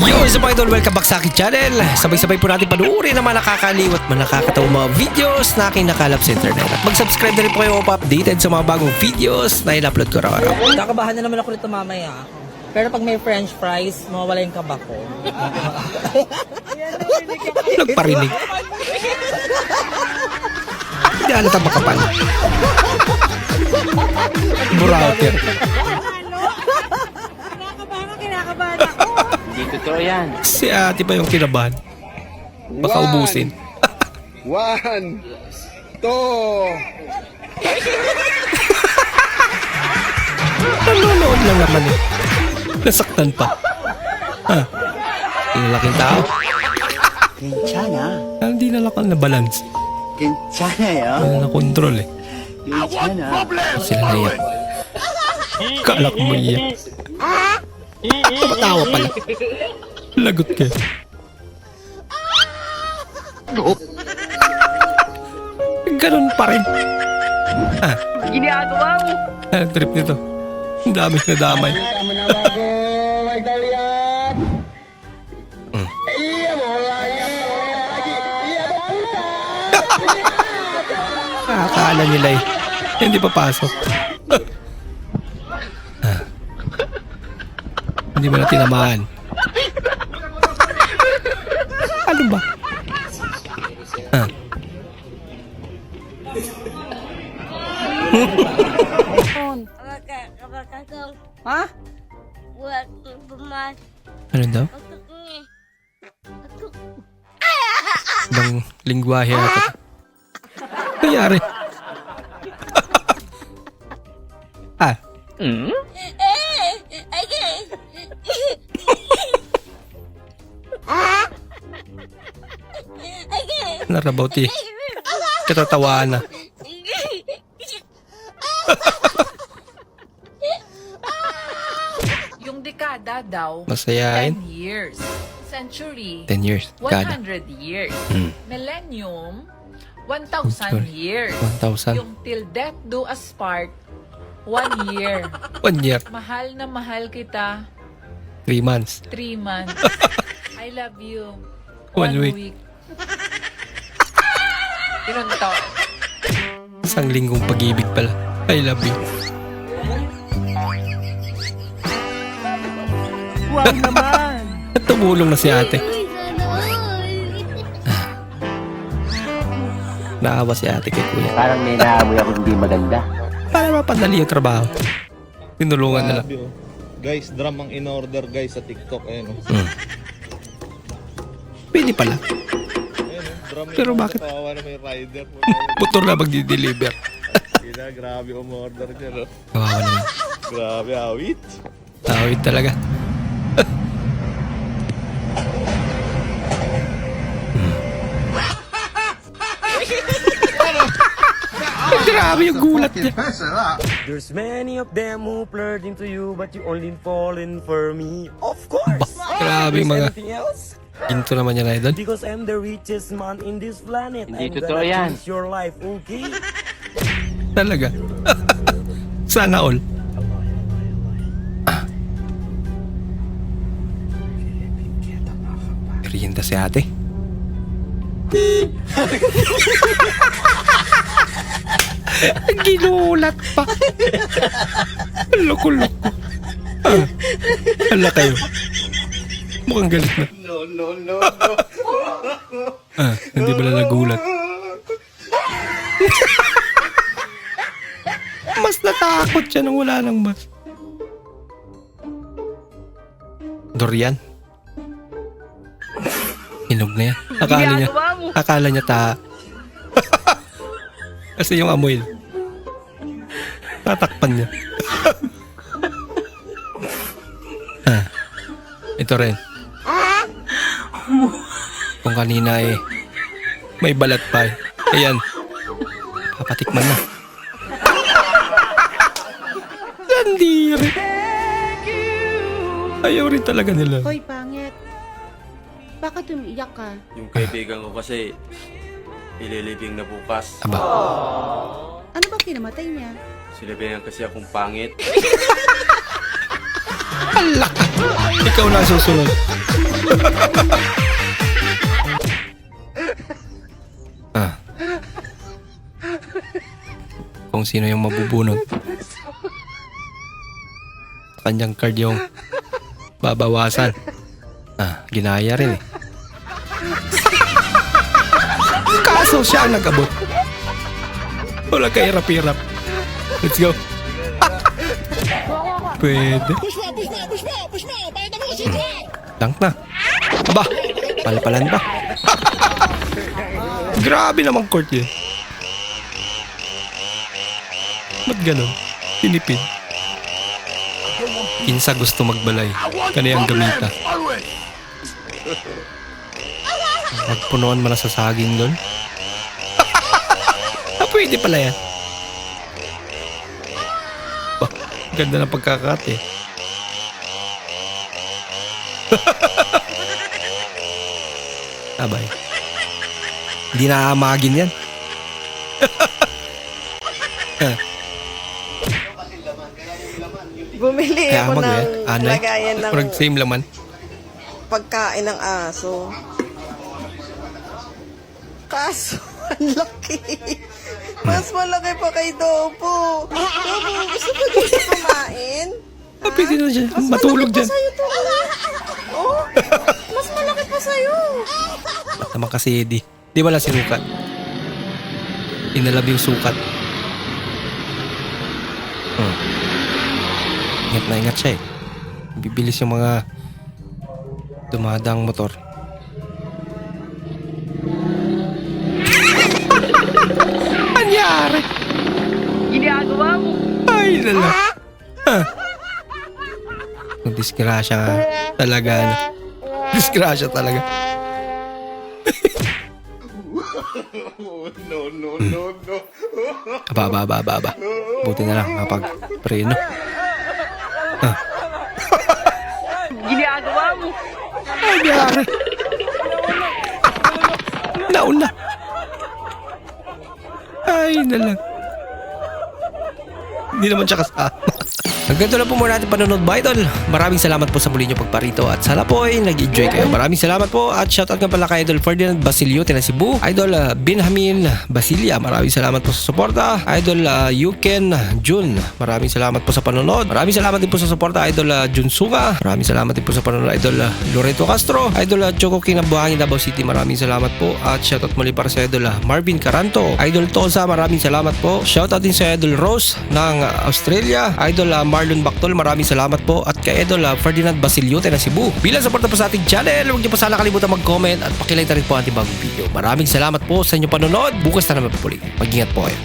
Yo, sa mga idol, welcome back sa aking channel. Sabay-sabay po natin panuorin ang mga nakakaliw at mga nakakatawang mga videos na aking nakalap sa internet. At mag-subscribe na rin po kayo pa-updated sa mga bagong videos na in-upload ko araw-araw. Kakabahan na naman ako nito mamaya. Pero pag may french fries, mawawala yung kaba ko. Nagparinig. Hindi halata makapal. Burauter. Kinakabahan na kinakabahan ako. Hindi totoo yan. Si ate pa yung kinabahan. Baka One. ubusin. One. Two. Nanonood lang naman eh. Nasaktan pa. Ha? Yung laking tao. Kinchana. Ah, hindi na lang na-balance. Kinchana yun. Wala na-control eh. Kinchana. Sila na yan. Kalak mo yan. Ah! Tumatawa pala. Lagot ka. Ganun pa rin. Ah. Ginagawa mo. Ah, trip nito. Ang dami na damay. Mm. Ah, Akala nila eh. Hindi papasok. Hindi mo na tinamaan. Ano ba? Ah. Ha? Ano daw? Ibang lingwahe ata. Nangyari. ah, narabauti. Katatawaan na. Yung dekada daw, Masayain. 10 years. Century, 10 years. Kada. 100 years. Hmm. Millennium, 1,000 years. 1,000. Yung till death do us part, 1 year. One year. mahal na mahal kita, 3 months. 3 months. I love you. One week. Ganun to. Isang linggong pag-ibig pala. I love you. Wow naman! At tumulong na si ate. Naawa si ate kay kuya. Parang may naamoy ako hindi maganda. Para mapadali yung trabaho. Tinulungan nila. Grabe, oh. Guys, drum ang in-order guys sa TikTok. Ayan, oh. Pwede pala. Pero bakit? Kawawa na may rider. Motor na magdi-deliver. Kina, grabe umorder niya, no? Kawawa naman. Grabe, awit. Tawid talaga. Hmm. Grabe yung gulat niya. There's many of them who flirt into you, but you only fallen for me. Of course. Grabe mga anything else? Ginto naman yan idol. Because I'm the richest man in this planet. Hindi I'm totoo gonna yan. change your life, okay? Talaga. Sana all. Merienda si ate. Ginulat pa. Loko-loko. Ah, hala kayo. Mukhang galit na. No, no, no, ah, hindi ba na nagulat? mas natakot siya nung wala nang mas. Dorian. Hinog na yan. Akala niya, akala niya ta. Kasi yung amoy. Tatakpan niya. ah, ito rin. Kung kanina eh, may balat pa eh. Ayan. Papatikman na. Sandiri. Ayaw rin talaga nila. Hoy, pangit. Bakit umiiyak ka? Yung kaibigan ko kasi ililibing na bukas. Aba, Ano ba kinamatay niya? Sinabihan kasi akong pangit. ikaw na susunod. Kung sino yung mabubunot. Kanyang card yung babawasan. Ah, ginaya rin eh. Kaso siya ang nag-abot. Wala kahirap-hirap. Let's go. Pwede. Tank na. Aba, palapalan ba? Grabe naman court yun. Ba't ganun? Tinipid. Kinsa gusto magbalay. Kaniyang gamita. Magpunuan mo na sa saging doon. ah, pwede pala yan. Bah, ganda ng pagkakat eh. Abay. Hindi na amagin yan. Bumili Kaya ako mag ng eh. Anay. lagayan ng Parang same laman. pagkain ng aso. Kaso, ang laki. Mas malaki pa kay Dopo. Dopo, gusto ba dito kumain? Ah, pwede na siya. Matulog dyan. Sa'yo to. Oh, mas malaki pa sa'yo. Ba't naman kasi Eddie? Di wala sinukat. Inalab yung sukat. Hmm. Ingat na ingat siya eh. Bibilis yung mga dumadang motor. Anyari? Ginagawa mo. Ay, lala. Ah. Ang disgrasya nga. Talaga, ano. Disgrasya talaga. No, no, no, no. Aba, aba, aba, aba, aba. Buti na lang kapag preno. Ginagawa mo. Ay, nangyari. Nauna. Ay, na lang. Hindi naman siya kasama. Hanggang lang po muna natin panonood ba, Idol. Maraming salamat po sa muli niyo pagparito at sana po ay nag-enjoy kayo. Maraming salamat po at shoutout nga pala kay Idol Ferdinand Basilio, Tina Cebu. Idol uh, Benjamin Basilia, maraming salamat po sa suporta. Idol uh, Yuken Jun, maraming salamat po sa panonood. Maraming salamat din po sa suporta. Idol uh, Jun Sunga, maraming salamat din po sa panonood. Idol uh, Loreto Castro, Idol uh, Choco King ng Buhangin Davao City, maraming salamat po. At shoutout muli para sa Idol uh, Marvin Caranto. Idol Tosa, maraming salamat po. Shoutout din sa Idol Rose ng Australia. Idol uh, Marlon Bactol, maraming salamat po. At kay Idol uh, Ferdinand Basilio, ng Cebu. Bilang suporta po sa ating channel, huwag niyo po sana kalimutan mag-comment at pakilike na rin po ating bagong video. Maraming salamat po sa inyong panonood. Bukas na naman po ulit. Mag-ingat po kayo.